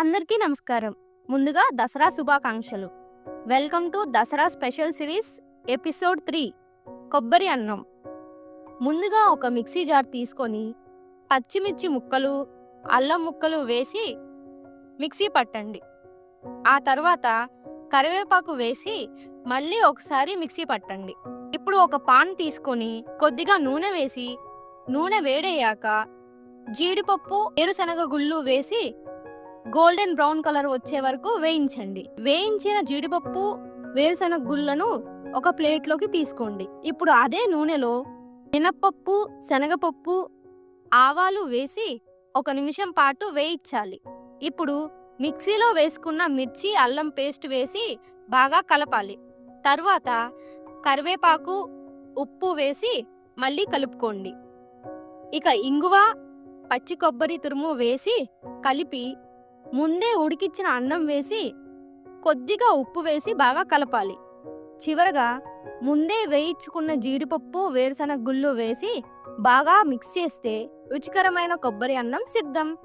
అందరికీ నమస్కారం. ముందుగా దసరా శుభాకాంక్షలు. Welcome to Dasara special series episode three కొబ్బరి అన్నం. ముందుగా ఒక మిక్సీ జార్ తీసుకొని పచ్చిమిర్చి ముక్కలు అల్లం ముక్కలు వేసి మిక్సీ పట్టండి. ఆ తర్వాత కరివేపాకు వేసి మళ్ళీ ఒకసారి మిక్సీ పట్టండి. ఇప్పుడు ఒక పాన్ తీసుకొని కొద్దిగా నూనె వేసి నూనె వేడయ్యాక జీడిపప్పు వేరుశనగ గుళ్ళు వేసి గోల్డెన్ బ్రౌన్ కలర్ వచ్చే వరకు వేయించండి. వేయించిన జీడిపప్పు వేరుశనగ గుళ్ళను ఒక ప్లేట్లోకి తీసుకోండి. ఇప్పుడు అదే నూనెలో మినప్పప్పు శనగపప్పు ఆవాలు వేసి ఒక నిమిషం పాటు వేయించాలి. ఇప్పుడు మిక్సీలో వేసుకున్న మిర్చి అల్లం పేస్ట్ వేసి బాగా కలపాలి. తర్వాత కరివేపాకు ఉప్పు వేసి మళ్ళీ కలుపుకోండి. ఇక ఇంగువ పచ్చి కొబ్బరి తురుము వేసి కలిపి ముందే ఉడికిచ్చిన అన్నం వేసి కొద్దిగా ఉప్పు వేసి బాగా కలపాలి. చివరగా ముందే వేయించుకున్న జీడిపప్పు వేరుశనగ గుళ్ళు వేసి బాగా మిక్స్ చేస్తే రుచికరమైన కొబ్బరి అన్నం సిద్ధం.